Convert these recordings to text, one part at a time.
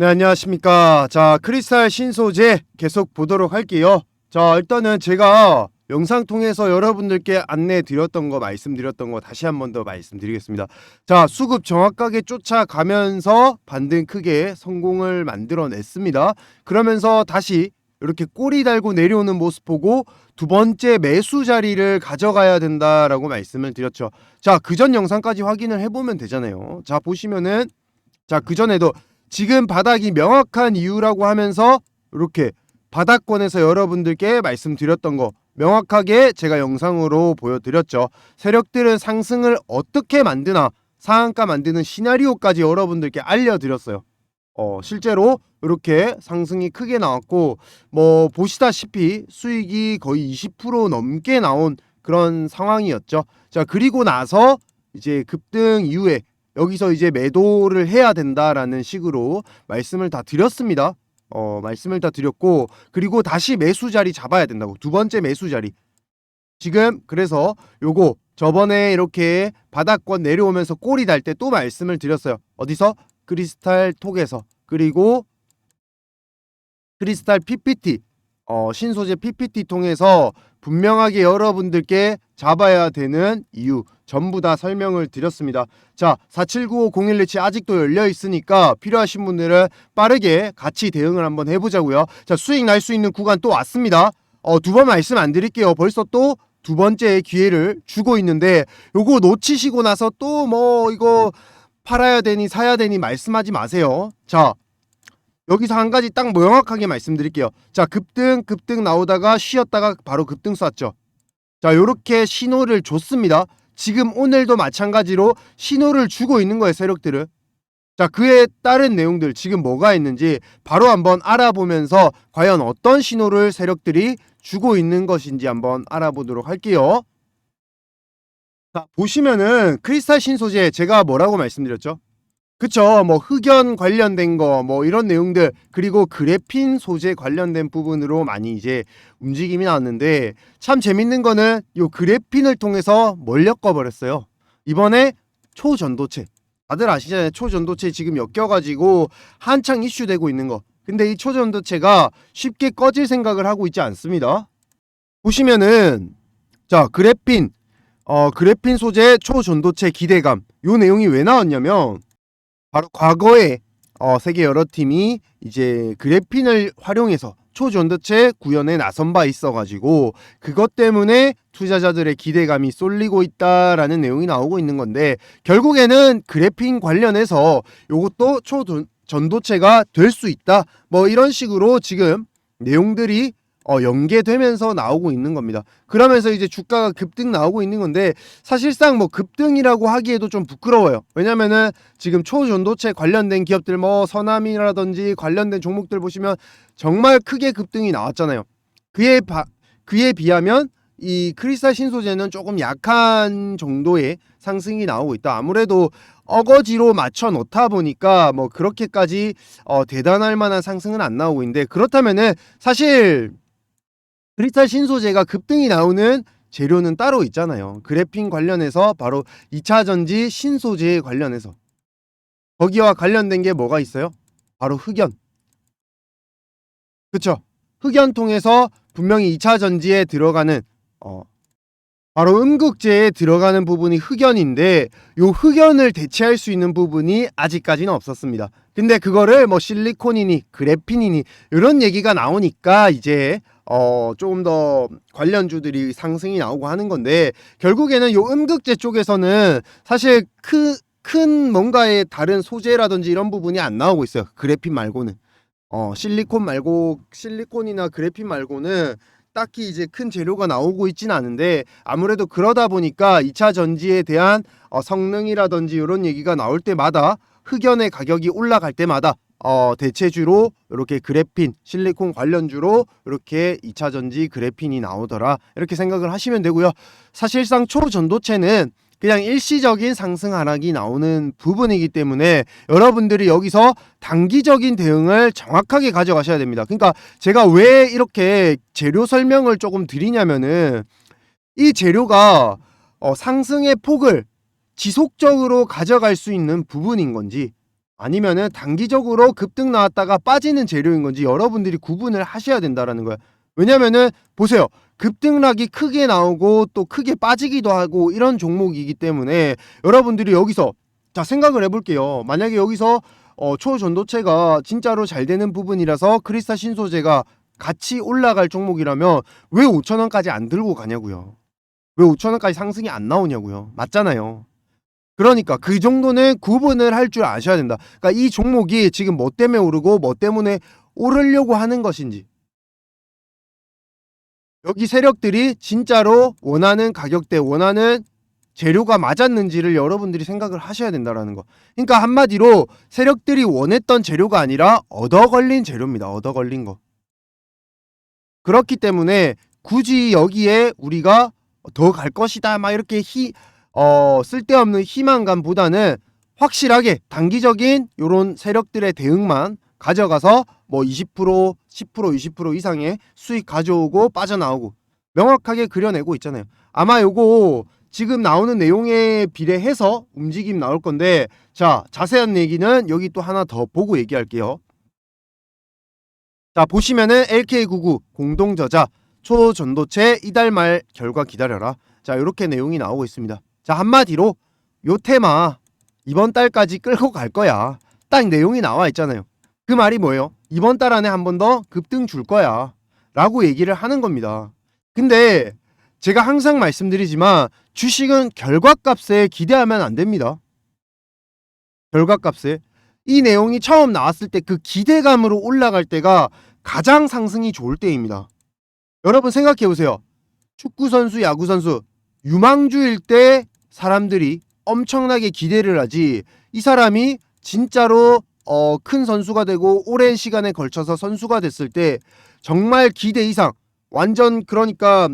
네, 안녕하십니까. 자, 크리스탈 신소재 계속 보도록 할게요. 자, 일단은 제가 영상 통해서 여러분들께 안내 드렸던 거 말씀드렸던 거 다시 한 번 더 말씀드리겠습니다. 자, 수급 정확하게 쫓아가면서 반등 크게 성공을 만들어냈습니다. 그러면서 다시 이렇게 꼬리 달고 내려오는 모습 보고 두 번째 매수 자리를 가져가야 된다라고 말씀을 드렸죠. 자, 그 전 영상까지 확인을 해보면 되잖아요. 자, 보시면은 자, 그 전에도 지금 바닥이 명확한 이유라고 하면서 이렇게 바닥권에서 여러분들께 말씀드렸던 거 명확하게 제가 영상으로 보여드렸죠. 세력들은 상승을 어떻게 만드나 상한가 만드는 시나리오까지 여러분들께 알려드렸어요. 어, 실제로 이렇게 상승이 크게 나왔고 뭐 보시다시피 수익이 거의 20% 넘게 나온 그런 상황이었죠. 자, 그리고 나서 이제 급등 이후에 여기서 이제 매도를 해야 된다라는 식으로 말씀을 다 드렸습니다. 어, 말씀을 다 드렸고 그리고 다시 매수 자리 잡아야 된다고. 두 번째 매수 자리. 지금 그래서 요거 저번에 이렇게 바닥권 내려오면서 꼬리 달 때 또 말씀을 드렸어요. 어디서? 크리스탈 톡에서. 그리고 크리스탈 PPT 어, 신소재 PPT 통해서 분명하게 여러분들께 잡아야 되는 이유 전부 다 설명을 드렸습니다. 자, 47950117 아직도 열려 있으니까 필요하신 분들은 빠르게 같이 대응을 한번 해보자고요. 자, 수익 날 수 있는 구간 또 왔습니다. 어, 두 번 말씀 안 드릴게요. 벌써 또 두 번째 기회를 주고 있는데 요거 놓치시고 나서 또 뭐 이거 팔아야 되니 사야 되니 말씀하지 마세요. 자, 여기서 한 가지 딱 명확하게 말씀드릴게요. 자, 급등, 급등 나오다가 쉬었다가 바로 급등 쐈죠. 자, 요렇게 신호를 줬습니다. 지금 오늘도 마찬가지로 신호를 주고 있는 거예요, 세력들은. 자, 그에 따른 내용들 지금 뭐가 있는지 바로 한번 알아보면서 과연 어떤 신호를 세력들이 주고 있는 것인지 한번 알아보도록 할게요. 자, 보시면은 크리스탈 신소재 제가 뭐라고 말씀드렸죠? 그쵸? 뭐 흑연 관련된 거 뭐 이런 내용들 그리고 그래핀 소재 관련된 부분으로 많이 이제 움직임이 나왔는데 참 재밌는 거는 요 그래핀을 통해서 뭘 엮어버렸어요? 이번에 초전도체. 다들 아시잖아요. 초전도체 지금 엮여가지고 한창 이슈되고 있는 거. 근데 이 초전도체가 쉽게 꺼질 생각을 하고 있지 않습니다. 보시면은 자 그래핀. 어 그래핀 소재 초전도체 기대감. 요 내용이 왜 나왔냐면 바로 과거에 어, 세계 여러 팀이 이제 그래핀을 활용해서 초전도체 구현에 나선 바 있어가지고 그것 때문에 투자자들의 기대감이 쏠리고 있다라는 내용이 나오고 있는 건데 결국에는 그래핀 관련해서 이것도 초전도체가 될 수 있다. 뭐 이런 식으로 지금 내용들이 어, 연계되면서 나오고 있는 겁니다. 그러면서 이제 주가가 급등 나오고 있는 건데 사실상 뭐 급등이라고 하기에도 좀 부끄러워요. 왜냐면은 지금 초전도체 관련된 기업들 뭐 서남이라든지 관련된 종목들 보시면 정말 크게 급등이 나왔잖아요. 그에 바, 그에 비하면 이 크리스탈 신소재는 조금 약한 정도의 상승이 나오고 있다. 아무래도 어거지로 맞춰 놓다 보니까 뭐 그렇게까지 어, 대단할 만한 상승은 안 나오고 있는데 그렇다면은 사실 크리스탈 신소재가 급등이 나오는 재료는 따로 있잖아요. 그래핀 관련해서 바로 2차 전지 신소재 관련해서 거기와 관련된 게 뭐가 있어요? 바로 흑연. 그쵸? 흑연 통해서 분명히 2차 전지에 들어가는 어 바로 음극재에 들어가는 부분이 흑연인데 요 흑연을 대체할 수 있는 부분이 아직까지는 없었습니다. 근데 그거를 뭐 실리콘이니 그래핀이니 이런 얘기가 나오니까 이제 어 조금 더 관련주들이 상승이 나오고 하는 건데 결국에는 요 음극재 쪽에서는 사실 크, 큰 뭔가의 다른 소재라든지 이런 부분이 안 나오고 있어요. 그래핀 말고는 어 실리콘 말고 실리콘이나 그래핀 말고는 딱히 이제 큰 재료가 나오고 있지는 않은데 아무래도 그러다 보니까 2차 전지에 대한 어, 성능이라든지 이런 얘기가 나올 때마다 흑연의 가격이 올라갈 때마다 어, 대체주로 이렇게 그래핀, 실리콘 관련주로 이렇게 2차 전지 그래핀이 나오더라. 이렇게 생각을 하시면 되고요. 사실상 초전도체는 그냥 일시적인 상승 하락이 나오는 부분이기 때문에 여러분들이 여기서 단기적인 대응을 정확하게 가져가셔야 됩니다. 그러니까 제가 왜 이렇게 재료 설명을 조금 드리냐면은 이 재료가 어, 상승의 폭을 지속적으로 가져갈 수 있는 부분인 건지 아니면은 단기적으로 급등 나왔다가 빠지는 재료인 건지 여러분들이 구분을 하셔야 된다라는 거야. 왜냐면은 보세요. 급등락이 크게 나오고 또 크게 빠지기도 하고 이런 종목이기 때문에 여러분들이 여기서 자 생각을 해볼게요. 만약에 여기서 어, 초전도체가 진짜로 잘 되는 부분이라서 크리스타 신소재가 같이 올라갈 종목이라면 왜 5천 원까지 안 들고 가냐고요. 왜 5천 원까지 상승이 안 나오냐고요. 맞잖아요. 그러니까 그 정도는 구분을 할 줄 아셔야 된다. 그러니까 이 종목이 지금 뭐 때문에 오르고 뭐 때문에 오르려고 하는 것인지 여기 세력들이 진짜로 원하는 가격대 원하는 재료가 맞았는지를 여러분들이 생각을 하셔야 된다라는 거. 그러니까 한마디로 세력들이 원했던 재료가 아니라 얻어 걸린 재료입니다. 얻어 걸린 거. 그렇기 때문에 굳이 여기에 우리가 더 갈 것이다 막 이렇게 희, 어, 쓸데없는 희망감보다는 확실하게 단기적인 요런 세력들의 대응만 가져가서 뭐 20%, 10%, 20% 이상의 수익 가져오고 빠져나오고 명확하게 그려내고 있잖아요. 아마 요거 지금 나오는 내용에 비례해서 움직임 나올 건데 자 자세한 얘기는 여기 또 하나 더 보고 얘기할게요. 자 보시면은 LK99 공동저자 초전도체 이달 말 결과 기다려라. 자 이렇게 내용이 나오고 있습니다. 자 한마디로 요 테마 이번 달까지 끌고 갈 거야. 딱 내용이 나와 있잖아요. 그 말이 뭐예요? 이번 달 안에 한 번 더 급등 줄 거야. 라고 얘기를 하는 겁니다. 근데 제가 항상 말씀드리지만 주식은 결과값에 기대하면 안 됩니다. 결과값에. 이 내용이 처음 나왔을 때 그 기대감으로 올라갈 때가 가장 상승이 좋을 때입니다. 여러분 생각해 보세요. 축구 선수, 야구 선수 유망주일 때 사람들이 엄청나게 기대를 하지 이 사람이 진짜로 어, 큰 선수가 되고 오랜 시간에 걸쳐서 선수가 됐을 때 정말 기대 이상 완전 그러니까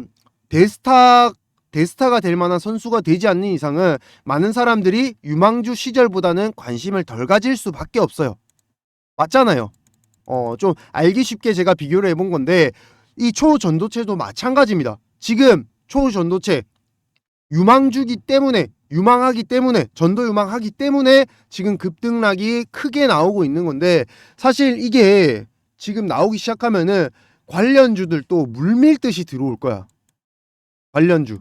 대스타 대스타가 될 만한 선수가 되지 않는 이상은 많은 사람들이 유망주 시절보다는 관심을 덜 가질 수밖에 없어요. 맞잖아요. 어, 좀 알기 쉽게 제가 비교를 해본 건데 이 초전도체도 마찬가지입니다. 지금 초전도체 유망주기 때문에 유망하기 때문에 전도 유망하기 때문에 지금 급등락이 크게 나오고 있는 건데 사실 이게 지금 나오기 시작하면은 관련주들 또 물밀듯이 들어올 거야. 관련주.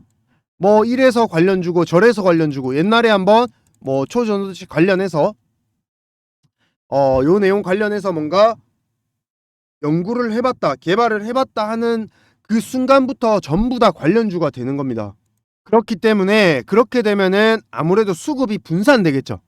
뭐 이래서 관련주고 저래서 관련주고 옛날에 한번 뭐 초전도체 관련해서 어 요 내용 관련해서 뭔가 연구를 해봤다 개발을 해봤다 하는 그 순간부터 전부 다 관련주가 되는 겁니다. 그렇기 때문에 그렇게 되면은 아무래도 수급이 분산되겠죠.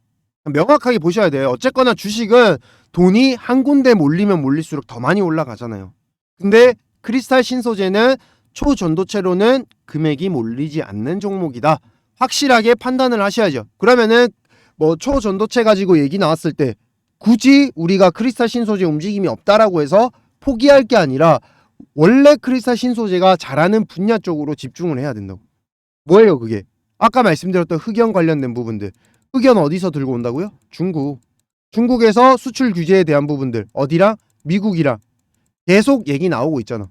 명확하게 보셔야 돼요. 어쨌거나 주식은 돈이 한 군데 몰리면 몰릴수록 더 많이 올라가잖아요. 근데 크리스탈 신소재는 초전도체로는 금액이 몰리지 않는 종목이다. 확실하게 판단을 하셔야죠. 그러면은 뭐 초전도체 가지고 얘기 나왔을 때 굳이 우리가 크리스탈 신소재 움직임이 없다라고 해서 포기할 게 아니라 원래 크리스탈 신소재가 잘하는 분야 쪽으로 집중을 해야 된다고. 뭐예요 그게? 아까 말씀드렸던 흑연 관련된 부분들. 흑연 어디서 들고 온다고요? 중국. 중국에서 수출 규제에 대한 부분들 어디랑 미국이랑 계속 얘기 나오고 있잖아.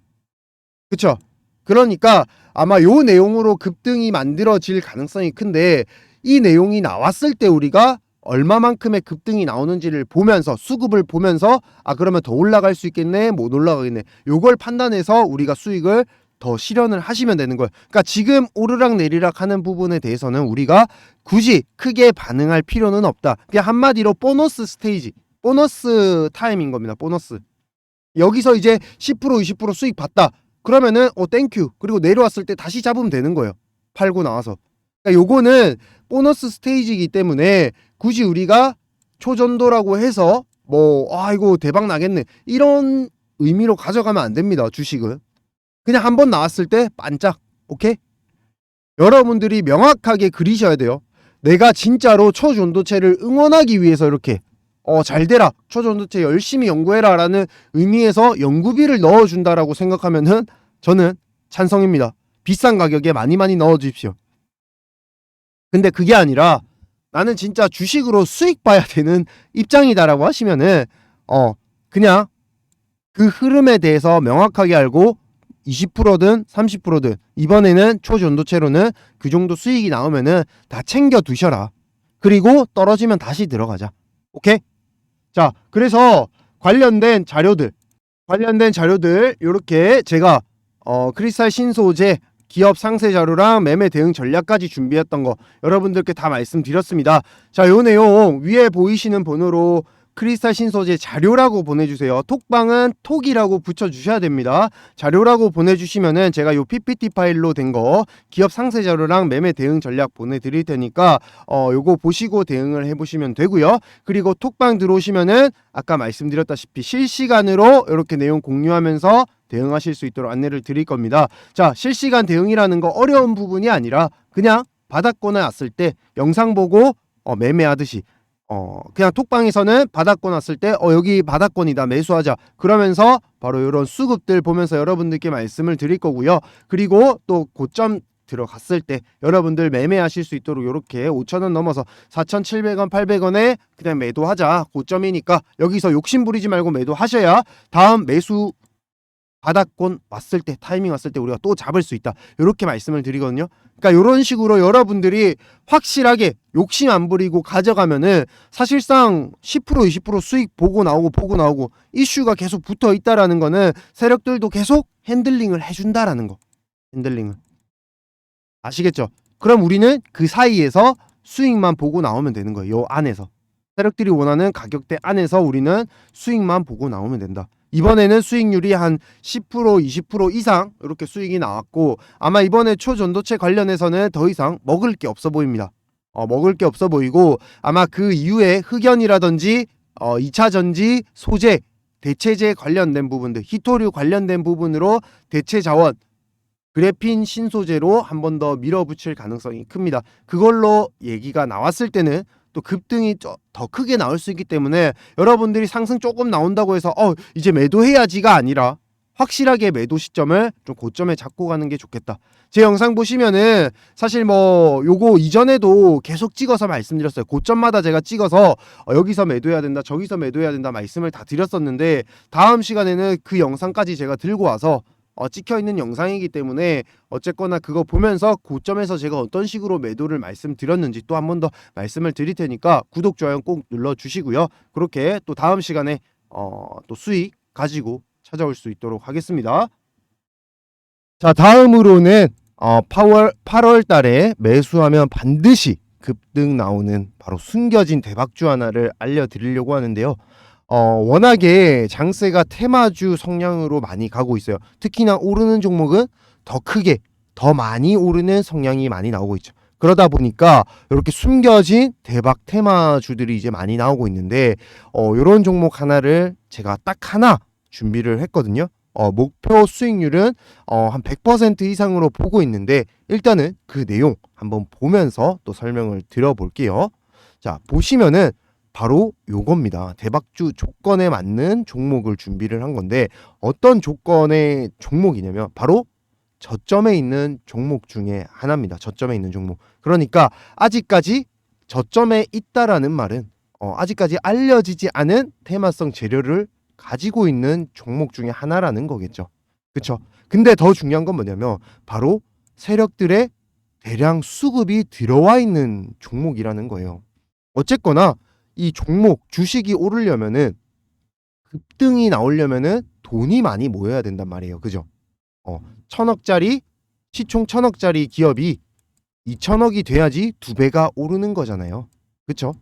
그쵸? 그러니까 아마 요 내용으로 급등이 만들어질 가능성이 큰데 이 내용이 나왔을 때 우리가 얼마만큼의 급등이 나오는지를 보면서 수급을 보면서 아 그러면 더 올라갈 수 있겠네 못 올라가겠네 요걸 판단해서 우리가 수익을 더 실현을 하시면 되는 거예요. 그러니까 지금 오르락 내리락 하는 부분에 대해서는 우리가 굳이 크게 반응할 필요는 없다. 그냥 한마디로 보너스 스테이지, 보너스 타임인 겁니다. 보너스. 여기서 이제 10% 20% 수익 봤다. 그러면은 어 땡큐. 그리고 내려왔을 때 다시 잡으면 되는 거예요. 팔고 나와서. 그러니까 요거는 보너스 스테이지이기 때문에 굳이 우리가 초전도라고 해서 뭐 아 이거 대박 나겠네. 이런 의미로 가져가면 안 됩니다. 주식은. 그냥 한 번 나왔을 때 반짝. 오케이? 여러분들이 명확하게 그리셔야 돼요. 내가 진짜로 초전도체를 응원하기 위해서 이렇게 어, 잘 되라. 초전도체 열심히 연구해라 라는 의미에서 연구비를 넣어 준다라고 생각하면은 저는 찬성입니다. 비싼 가격에 많이 많이 넣어 주십시오. 근데 그게 아니라 나는 진짜 주식으로 수익 봐야 되는 입장이다라고 하시면은 어, 그냥 그 흐름에 대해서 명확하게 알고 20%든 30%든 이번에는 초전도체로는 그 정도 수익이 나오면은 다 챙겨 두셔라. 그리고 떨어지면 다시 들어가자. 오케이? 자, 그래서 관련된 자료들, 관련된 자료들 이렇게 제가 어, 크리스탈 신소재 기업 상세 자료랑 매매 대응 전략까지 준비했던 거 여러분들께 다 말씀드렸습니다. 자, 요 내용 위에 보이시는 번호로 크리스탈 신소재 자료라고 보내주세요. 톡방은 톡이라고 붙여주셔야 됩니다. 자료라고 보내주시면은 제가 요 PPT 파일로 된 거 기업 상세 자료랑 매매 대응 전략 보내드릴 테니까 어 요거 보시고 대응을 해보시면 되고요. 그리고 톡방 들어오시면은 아까 말씀드렸다시피 실시간으로 이렇게 내용 공유하면서 대응하실 수 있도록 안내를 드릴 겁니다. 자, 실시간 대응이라는 거 어려운 부분이 아니라 그냥 받았거나 왔을 때 영상 보고 어, 매매하듯이 어 그냥 톡방에서는 받았고 났을 때 어 여기 받았권이다 매수하자. 그러면서 바로 이런 수급들 보면서 여러분들께 말씀을 드릴 거고요. 그리고 또 고점 들어갔을 때 여러분들 매매하실 수 있도록 이렇게 5천원 넘어서 4,700원 800원에 그냥 매도하자. 고점이니까 여기서 욕심 부리지 말고 매도하셔야 다음 매수 바닥권 왔을 때 타이밍 왔을 때 우리가 또 잡을 수 있다 이렇게 말씀을 드리거든요 그러니까 이런 식으로 여러분들이 확실하게 욕심 안 부리고 가져가면은 사실상 10% 20% 수익 보고 나오고 보고 나오고 이슈가 계속 붙어 있다라는 거는 세력들도 계속 핸들링을 해준다라는 거 핸들링을 아시겠죠? 그럼 우리는 그 사이에서 수익만 보고 나오면 되는 거예요. 요 안에서 세력들이 원하는 가격대 안에서 우리는 수익만 보고 나오면 된다. 이번에는 수익률이 한 10% 20% 이상 이렇게 수익이 나왔고 아마 이번에 초전도체 관련해서는 더 이상 먹을 게 없어 보입니다. 어, 먹을 게 없어 보이고 아마 그 이후에 흑연이라든지 어, 2차 전지 소재 대체재 관련된 부분들 히토류 관련된 부분으로 대체 자원 그래핀 신소재로 한 번 더 밀어붙일 가능성이 큽니다. 그걸로 얘기가 나왔을 때는 또 급등이 저- 더 크게 나올 수 있기 때문에 여러분들이 상승 조금 나온다고 해서 어 이제 매도해야지가 아니라 확실하게 매도 시점을 좀 고점에 잡고 가는 게 좋겠다. 제 영상 보시면은 사실 뭐 요거 이전에도 계속 찍어서 말씀드렸어요. 고점마다 제가 찍어서 어, 여기서 매도해야 된다, 저기서 매도해야 된다 말씀을 다 드렸었는데 다음 시간에는 그 영상까지 제가 들고 와서 어, 찍혀 있는 영상이기 때문에 어쨌거나 그거 보면서 고점에서 제가 어떤 식으로 매도를 말씀드렸는지 또 한 번 더 말씀을 드릴 테니까 구독 좋아요 꼭 눌러 주시고요. 그렇게 또 다음 시간에 어, 또 수익 가지고 찾아올 수 있도록 하겠습니다. 자, 다음으로는 어, 8월 8월 달에 매수하면 반드시 급등 나오는 바로 숨겨진 대박주 하나를 알려드리려고 하는데요. 어, 워낙에 장세가 테마주 성향으로 많이 가고 있어요. 특히나 오르는 종목은 더 크게, 더 많이 오르는 성향이 많이 나오고 있죠. 그러다 보니까 이렇게 숨겨진 대박 테마주들이 이제 많이 나오고 있는데, 어, 이런 종목 하나를 제가 딱 하나 준비를 했거든요. 어, 목표 수익률은 어, 한 100% 이상으로 보고 있는데, 일단은 그 내용 한번 보면서 또 설명을 드려볼게요. 자, 보시면은 바로 요겁니다. 대박주 조건에 맞는 종목을 준비를 한 건데 어떤 조건의 종목이냐면 바로 저점에 있는 종목 중에 하나입니다. 저점에 있는 종목. 그러니까 아직까지 저점에 있다라는 말은 어, 아직까지 알려지지 않은 테마성 재료를 가지고 있는 종목 중에 하나라는 거겠죠. 그렇죠? 근데 더 중요한 건 뭐냐면 바로 세력들의 대량 수급이 들어와 있는 종목이라는 거예요. 어쨌거나 이 종목 주식이 오르려면은 급등이 나오려면은 돈이 많이 모여야 된단 말이에요. 그죠? 어, 천억짜리 시총 천억짜리 기업이 2천억이 돼야지 두 배가 오르는 거잖아요. 그렇죠?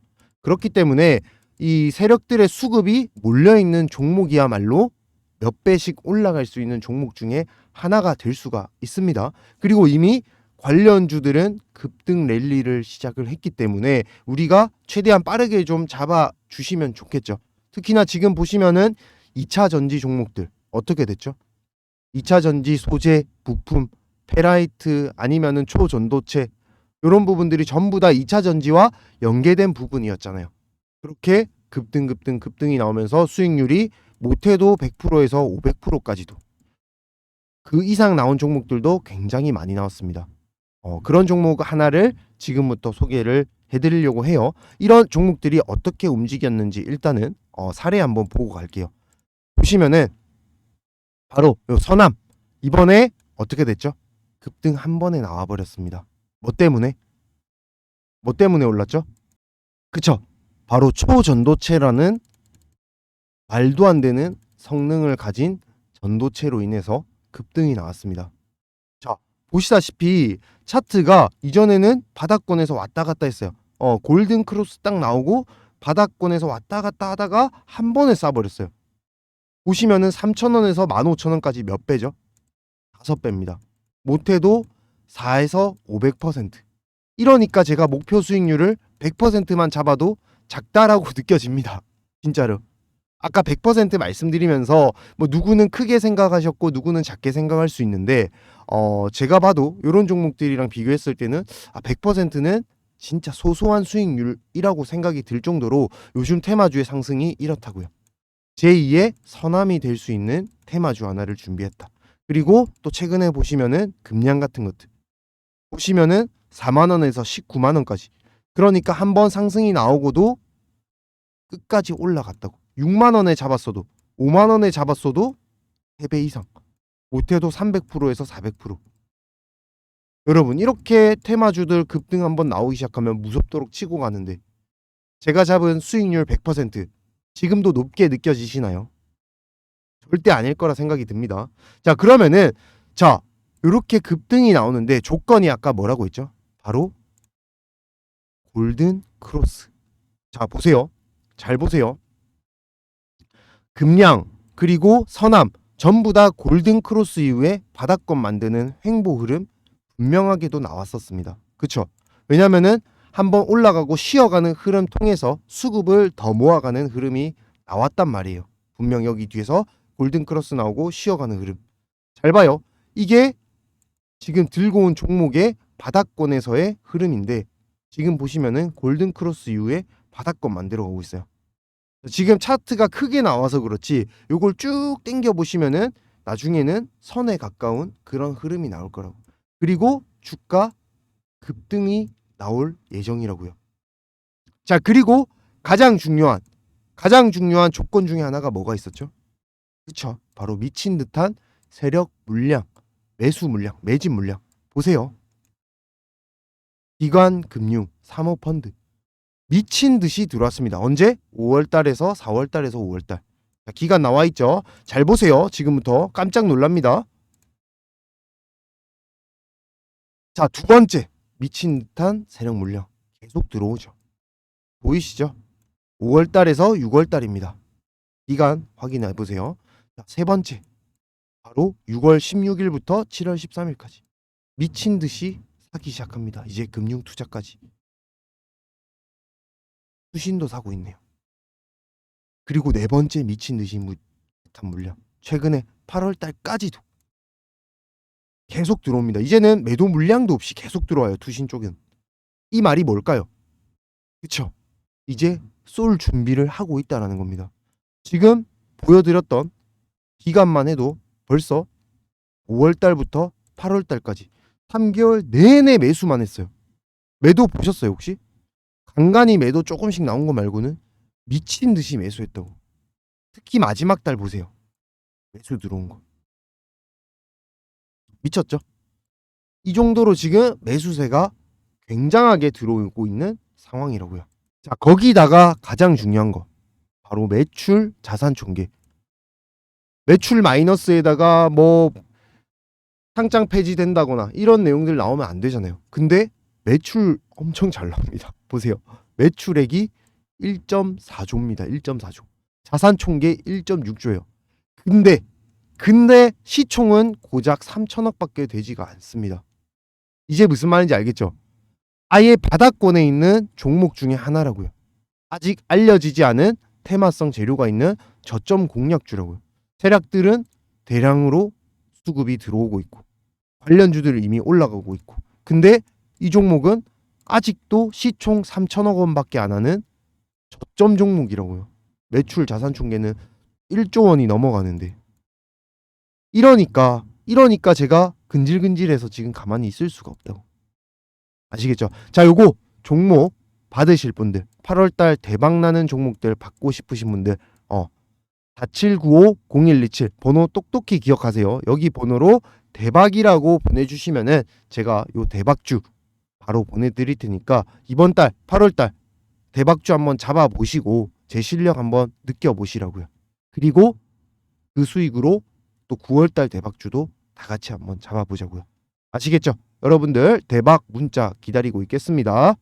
그렇기 때문에 이 세력들의 수급이 몰려 있는 종목이야말로 몇 배씩 올라갈 수 있는 종목 중에 하나가 될 수가 있습니다. 그리고 이미 관련주들은 급등 랠리를 시작을 했기 때문에 우리가 최대한 빠르게 좀 잡아 주시면 좋겠죠. 특히나 지금 보시면은 2차 전지 종목들 어떻게 됐죠? 2차 전지 소재, 부품, 페라이트 아니면은 초전도체 이런 부분들이 전부 다 2차 전지와 연계된 부분이었잖아요. 그렇게 급등 급등 급등이 나오면서 수익률이 못해도 100%에서 500%까지도 그 이상 나온 종목들도 굉장히 많이 나왔습니다. 어, 그런 종목 하나를 지금부터 소개를 해드리려고 해요. 이런 종목들이 어떻게 움직였는지 일단은 어, 사례 한번 보고 갈게요. 보시면은 바로 요 서남 이번에 어떻게 됐죠? 급등 한 번에 나와 버렸습니다. 뭐 때문에? 뭐 때문에 올랐죠? 그쵸? 바로 초전도체라는 말도 안 되는 성능을 가진 전도체로 인해서 급등이 나왔습니다. 자, 보시다시피 차트가 이전에는 바닥권에서 왔다 갔다 했어요. 어, 골든 크로스 딱 나오고 바닥권에서 왔다 갔다 하다가 한 번에 쏴버렸어요. 보시면은 3,000원에서 15,000원까지 몇 배죠? 다섯 배입니다. 못해도 4에서 500%. 이러니까 제가 목표 수익률을 100%만 잡아도 작다라고 느껴집니다. 진짜로. 아까 100% 말씀드리면서 뭐 누구는 크게 생각하셨고 누구는 작게 생각할 수 있는데 어 제가 봐도 이런 종목들이랑 비교했을 때는 아 100%는 진짜 소소한 수익률이라고 생각이 들 정도로 요즘 테마주의 상승이 이렇다고요. 제2의 서남이 될 수 있는 테마주 하나를 준비했다. 그리고 또 최근에 보시면은 금량 같은 것들 보시면은 4만 원에서 19만 원까지 그러니까 한 번 상승이 나오고도 끝까지 올라갔다고 6만 원에 잡았어도 5만 원에 잡았어도 3배 이상 못해도 300%에서 400% 여러분 이렇게 테마주들 급등 한번 나오기 시작하면 무섭도록 치고 가는데 제가 잡은 수익률 100% 지금도 높게 느껴지시나요? 절대 아닐 거라 생각이 듭니다. 자 그러면은 자 이렇게 급등이 나오는데 조건이 아까 뭐라고 했죠? 바로 골든 크로스. 자 보세요. 잘 보세요. 금량 그리고 서남 전부 다 골든 크로스 이후에 바닥권 만드는 횡보 흐름 분명하게도 나왔었습니다. 그쵸? 왜냐면은 한번 올라가고 쉬어가는 흐름 통해서 수급을 더 모아가는 흐름이 나왔단 말이에요. 분명 여기 뒤에서 골든 크로스 나오고 쉬어가는 흐름. 잘 봐요. 이게 지금 들고 온 종목의 바닥권에서의 흐름인데 지금 보시면은 골든 크로스 이후에 바닥권 만들어 가고 있어요. 지금 차트가 크게 나와서 그렇지 요걸 쭉 당겨 보시면은 나중에는 선에 가까운 그런 흐름이 나올 거라고. 그리고 주가 급등이 나올 예정이라고요. 자, 그리고 가장 중요한 가장 중요한 조건 중에 하나가 뭐가 있었죠? 그쵸? 바로 미친 듯한 세력 물량, 매수 물량, 매집 물량. 보세요. 기관 금융, 사모 펀드 미친 듯이 들어왔습니다. 언제? 5월 달에서 4월 달에서 5월 달. 자, 기간 나와 있죠. 잘 보세요. 지금부터 깜짝 놀랍니다. 자, 두 번째. 미친 듯한 세력 물량 계속 들어오죠. 보이시죠? 5월 달에서 6월 달입니다. 기간 확인해 보세요. 자, 세 번째. 바로 6월 16일부터 7월 13일까지 미친 듯이 사기 시작합니다. 이제 금융 투자까지. 수신도 사고 있네요. 그리고 네 번째 미친 듯이 무- 듯한 물량. 최근에 8월 달까지도 계속 들어옵니다. 이제는 매도 물량도 없이 계속 들어와요. 투신 쪽은. 이 말이 뭘까요? 그쵸? 이제 쏠 준비를 하고 있다라는 겁니다. 지금 보여드렸던 기간만 해도 벌써 5월 달부터 8월 달까지 3개월 내내 매수만 했어요. 매도 보셨어요 혹시? 간간히 매도 조금씩 나온 거 말고는 미친 듯이 매수했다고. 특히 마지막 달 보세요. 매수 들어온 거. 미쳤죠? 이 정도로 지금 매수세가 굉장하게 들어오고 있는 상황이라고요. 자, 거기다가 가장 중요한 거. 바로 매출 자산 총계. 매출 마이너스에다가 뭐 상장 폐지된다거나 이런 내용들 나오면 안 되잖아요. 근데 매출 엄청 잘 나옵니다. 보세요. 매출액이 1.4조입니다. 1.4조. 자산 총계 1.6조예요. 근데 근데 시총은 고작 3천억밖에 되지가 않습니다. 이제 무슨 말인지 알겠죠? 아예 바닥권에 있는 종목 중에 하나라고요. 아직 알려지지 않은 테마성 재료가 있는 저점 공략주라고요. 세력들은 대량으로 수급이 들어오고 있고 관련주들이 이미 올라가고 있고 근데 이 종목은 아직도 시총 3천억 원밖에 안 하는 저점 종목이라고요. 매출 자산 총계는 1조 원이 넘어가는데 이러니까 이러니까 제가 근질근질해서 지금 가만히 있을 수가 없다고. 아시겠죠? 자, 요거 종목 받으실 분들 8월 달 대박 나는 종목들 받고 싶으신 분들 어 4795-0127 번호 똑똑히 기억하세요. 여기 번호로 대박이라고 보내주시면은 제가 요 대박주 바로 보내드릴 테니까 이번 달 8월 달 대박주 한번 잡아보시고 제 실력 한번 느껴보시라고요. 그리고 그 수익으로 또 9월 달 대박주도 다 같이 한번 잡아보자고요. 아시겠죠? 여러분들 대박 문자 기다리고 있겠습니다.